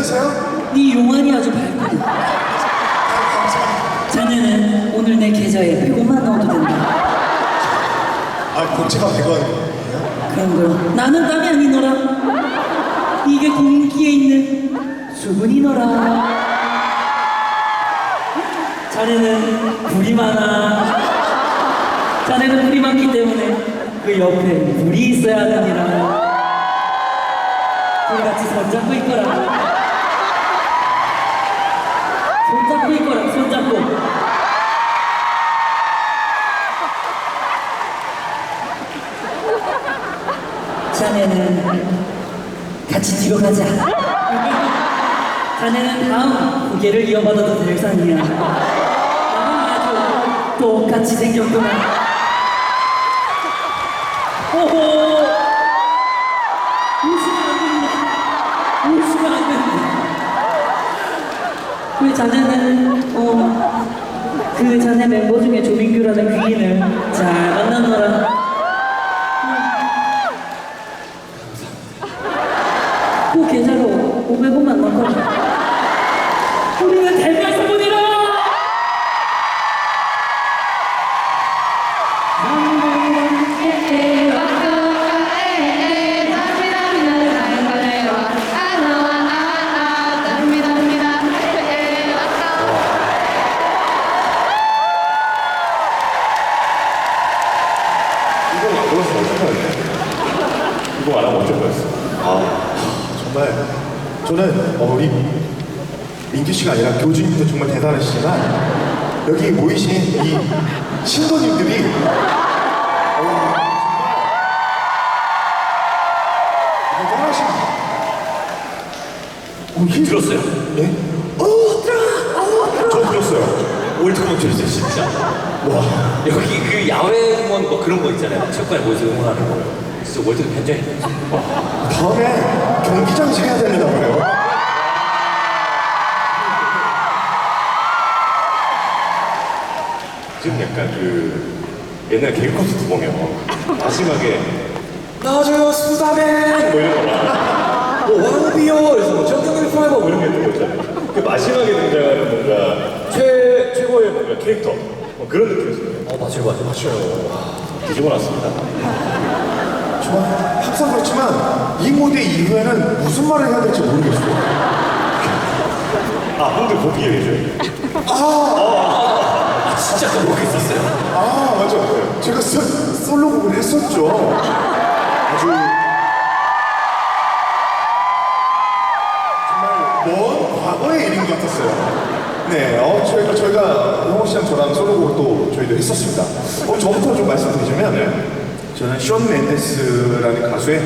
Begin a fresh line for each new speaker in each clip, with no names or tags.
괜찮으세요?
네 용안이 아주 밝거든. 자네는 오늘 내 계좌에 100원만 넣어도 된다.
아, 복지가 100원이에요?
그런 걸 나는 땀이 아니노라. 이게 공기에 있는 수분이노라. 자네는 불이 많아. 자네는 불이 많기 때문에 그 옆에 불이 있어야 하느니라. 같이 손잡고 있거라. 손잡고 있거라, 손잡고. 자네는 같이 뒤로 가자. 자네는 다음 고개를 이어받아도 될 상이야. 나랑 아주 똑같이 생겼구나. 오호! 자네는, 어, 그 자네 멤버 중에 조민규라는 귀인을 잘 만나노라.
정말. 저는, 어, 우리 민규 씨가 아니라 교주님도 정말 대단하시지만 여기 모이신 이 신도님들이 어, 정말 대단하십니다. 어, 힐-
들었어요?
예? 어, 들어! 어, 저 들었어요.
월드컵 들었어요 진짜 와 여기 그 야외 응원 뭐 그런 거 있잖아요 체육관에 모여서 응원하는 거 진짜 월드컵 현장에
다음에 경기장에서 해야 되나 봐요.
지금 약간 그 옛날 개그 콘서트 보면 마지막에 나와줘요 수다맨 뭐 이런 거 봐. 뭐 와우비요 그래서 뭐 정경일 파이버 뭐 이런 게 있는 거 있잖아요. 그 마지막에 등장하는 뭔가 최 최고의 뭔가 캐릭터 뭐 그런 느낌이었어요.
어 맞아요 맞아요 맞아요
뒤집어 놨습니다.
저 항상 그렇지만 이 무대 이후에는 무슨 말을 해야 될지 모르겠어요.
아 형들 거기 얘기해줘요.
아 진짜 그거 있었어요
아 맞아. 제가 소, 솔로곡을 했었죠. 아주 정말 먼 과거의 일인 것 같았어요. 네, 어, 저희가 저희가 영호 씨랑 저랑 솔로곡을 또 저희도 했었습니다. 어, 저부터 좀 말씀드리자면 저는 션 멘데스라는 가수의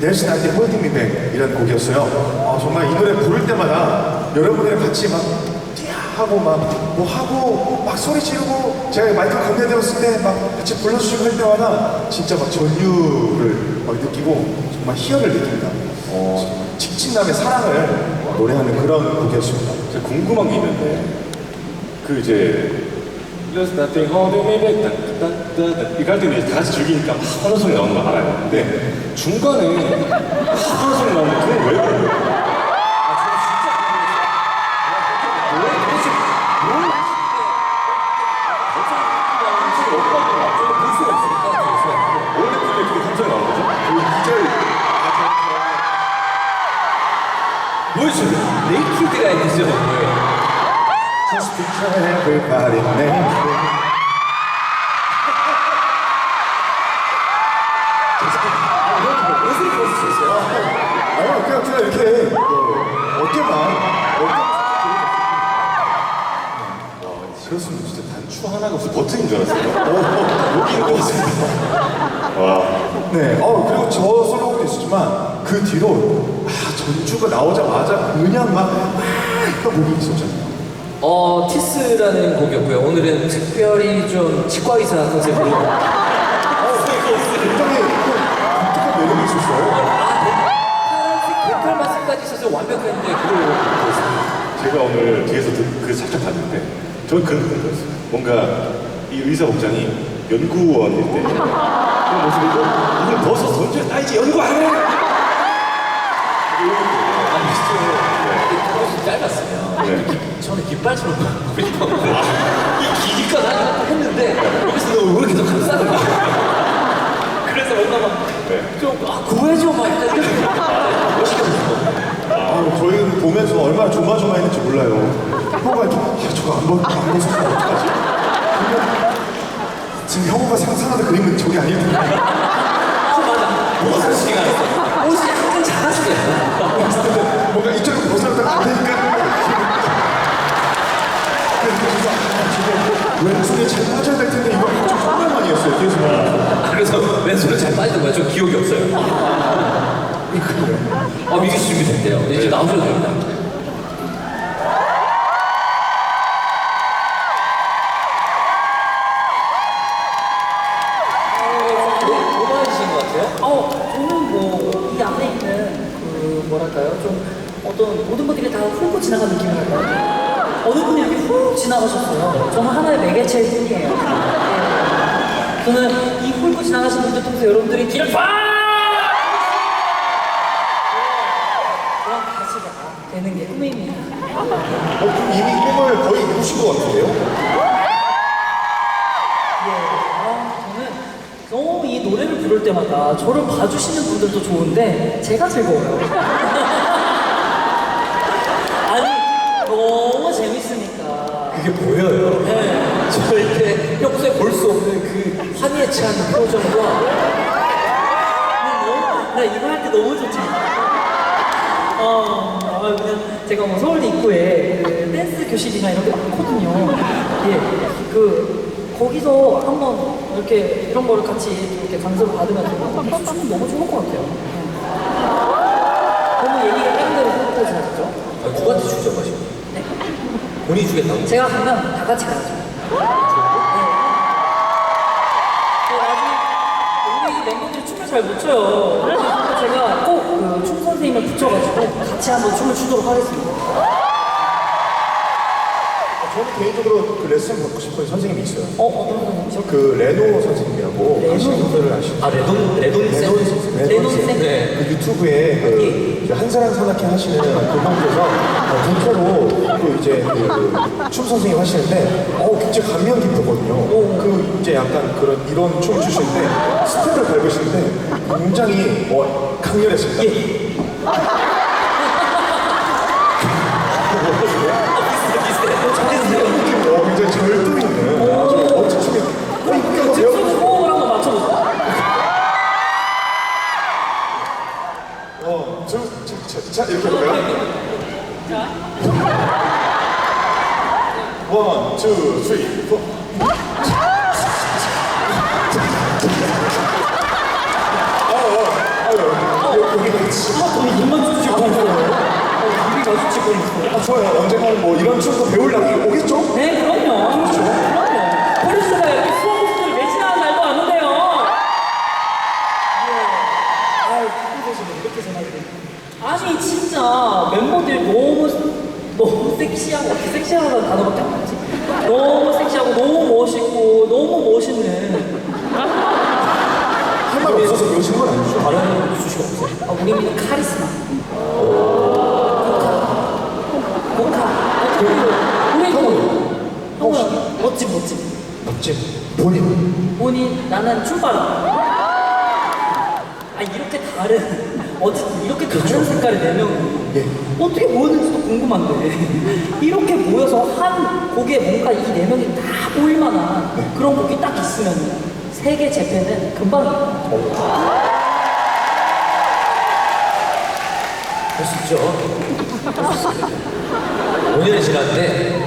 There's Nothing Holding Me Back 이라는 곡이었어요. 어, 정말 이 노래 부를 때마다 여러분들이랑 같이 막 하고 막 뭐 하고 막 소리 지르고 제가 마이크 건네들었을 때 막 같이 불러주시고 할 때마다 진짜 막 전율을 막 느끼고 정말 희열을 느낍니다. 어, 직진남의 사랑을 노래하는 그런 곡이었습니다.
제가 궁금한 게 있는데 그 이제 There's nothing holding 이거 할때 이제 다 같이 즐기니까 막 환호 소리 나오는 거 알아요. 근데 중간에 환호 소리 나오는 그건 왜 그래요?
Everybody.
옷을 벗으셨어요
아니요, 그냥, 그냥 이렇게 뭐, 어깨만, 어깨만
그렇으면 진짜 단추 하나가 무슨 버튼인 줄 알았어요. 오, 여기 있는 거 같습니다. 와.
그리고 저 솔로곡도 있었지만 그 뒤로 아, 전주가 나오자마자 그냥 막 아, 목이 있었잖아요.
어 티스라는 곡이었고요. 오늘은 특별히 좀 치과 의사 컨셉으로
독특한 매력이 있었어요.
파란색 백팔 마스까지 있어서 완벽했는데 그걸
제가 오늘 뒤에서 그, 그 살짝 봤는데 저는 그런 느낌이 들었어요. 뭔가 이 의사 복장이 연구원일 때 그런 모습이고 이걸 벗어서 던져 나 이제 연구 안 해!
아니 진짜 그것이 짧았으면
네.
저는 깃발처럼 보이고 이 기니까 나는 했는데 여기서 너 얼굴을 계속 감싸는 거야 그래서 뭔가
네.
막좀아 구해줘 막 약간 이런 멋있게
아, 저희는 보면서 얼마나 조마조마했는지 몰라요. 이렇게, 야, 저거 안, 벗, 안 벗어서 어떡하지? 지금 형가 상상하는 그림은 저게 아닐 텐데.
저 맞아 무슨 시간 옷이 약간 작아지게
뭔가 이쪽으로 벗어나다 안 되니까. 그래서 아, 저거 왼손에 잘 빠져야 될 텐데 이거 좀 정말 많이 했어요, 뒤에서.
그래서 왼손을 잘 빠지는 거야. 저 기억이 없어요. 아 미기 씨 준비됐대요. 이제 나오셔도 됩니다
이렇게 훅 지나가셨어요. 저는 하나의 매개체일 뿐이에요. 네. 저는 이 훑고 지나가신 분들 통해서 여러분들이 길을 팍! 그런 가시가 되는 게 꿈입니다.
어, 그럼 이미 꿈을 거의 이루신 것 같은데요?
예, 아, 저는 너무 이 노래를 부를 때마다 저를 봐주시는 분들도 좋은데 제가 즐거워요. 아니 너무 재밌으니까.
그게 보여요.
네.
저 이렇게 평소에 볼 수 없는 그 환희에 취한 표정과
근데 너무, 나 이거 할 때 너무 좋잖아. 어, 아, 그냥 제가 뭐 서울 입구에 그 댄스 교실이나 이런 게 많거든요. 예, 그 거기서 한번 이렇게 이런 거를 같이 이렇게 강습을 받으면서 춤 너무 좋을 것 같아요. 음. 너무 얘기가 딴 데로 흩어지죠.
아, 누구한테 주죠, 마시
네.
본인이 주겠다고?
제가 가면 다 같이 가야죠. 네. 그 아직 우리 멤버들이 춤을 잘 못 춰요. 그래서 제가 선생님을 붙여가지고 같이 한번 춤을 추도록 하겠습니다.
저는 개인적으로 그 레슨 받고 싶은 선생님이 있어요.
어, 어떤 선생님이죠?
그 레노 선생님이라고
레노?
아시는 분들을 아시죠?
아, 레돈
레논
쌤?
선생님.
레논 쌤?
네.
그 유튜브에 그 이제 한사람 산악회 하시는 그분께서 어, 본캐로 또 이제 그 춤 선생님 하시는데 어 굉장히 감명 깊었거든요. 그 이제 약간 그런 이런 춤 추시는데 스텝을 밟으시는데 굉장히 어, 강렬했습니다.
예.
啊 아, 좋아요. 언젠가는 뭐 이런 춤도 배울 날이 오겠죠?
네, 그럼요. 그럼요. 포리스가 이렇게 수업을 매진하는 날도 왔는데요. 예. 아유, 기쁘시네. 이렇게 전화드리고. 아니, 진짜 멤버들 너무, 너무 섹시하고, 섹시하다는 단어밖에 안 나지? 너무 섹시하고, 너무 멋있고, 너무 멋있는.
할말 없어서 그러시는 건 아니죠?
다른 수시가 없어요?
아, 우리는 카리스마. 고카. 그리고, 우리도. 형은 멋짐, 멋짐.
멋진 본인.
본인 나는 춤바람. 아 이렇게 다른 어쨌든 이렇게 다른 색깔의 네 명이
예.
어떻게 모였는지도 궁금한데 이렇게 모여서 한 곡에 뭔가 이 네 명이 다 모일 만한 그런 곡이 딱 있으면 세계 재팬은 금방이에요.
할수 있죠. 할수 있습니다. 5년이 지났는데,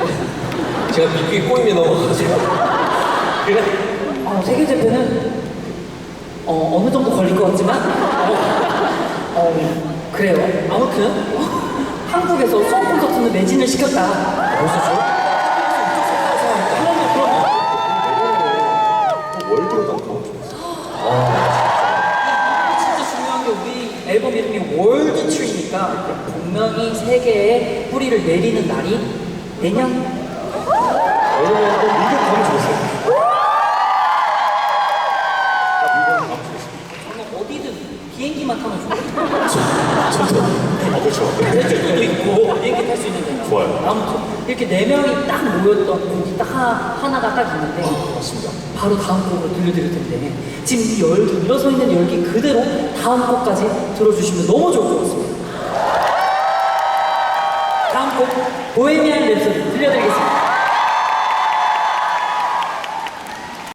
제가 미국에 꼬임이 넘어가지고. 그래?
어, 세계 재팬은 어, 어느 정도 걸릴 것 같지만 어, 어, 그래요. 아무튼 한국에서 수업 콘서트는 매진을 시켰다.
벌써
그럼요, 그럼요.
월드로 나가고
진짜 중요한 게 우리 앨범 이름이 월드 트 리니까 분명히 세계에 뿌리를 내리는 날이 내년
여러분, 또 미국 가면 좋겠어요.
저는 어디든 비행기만 타면 좋아요.
저도. 아, 그렇죠.
대중도 있고 비행기 탈 수 있는 데가
좋아요.
아무튼 이렇게 네 명이 딱 모였던 곡이 딱 하나, 하나가 딱 있는데
맞습니다.
바로 다음 곡으로 들려드릴 텐데 지금 이 열기 일어서 있는 열기 그대로 다음 곡까지 들어주시면 너무 좋을 것 같습니다. 보헤미안 랩소디 들려드리겠습니다.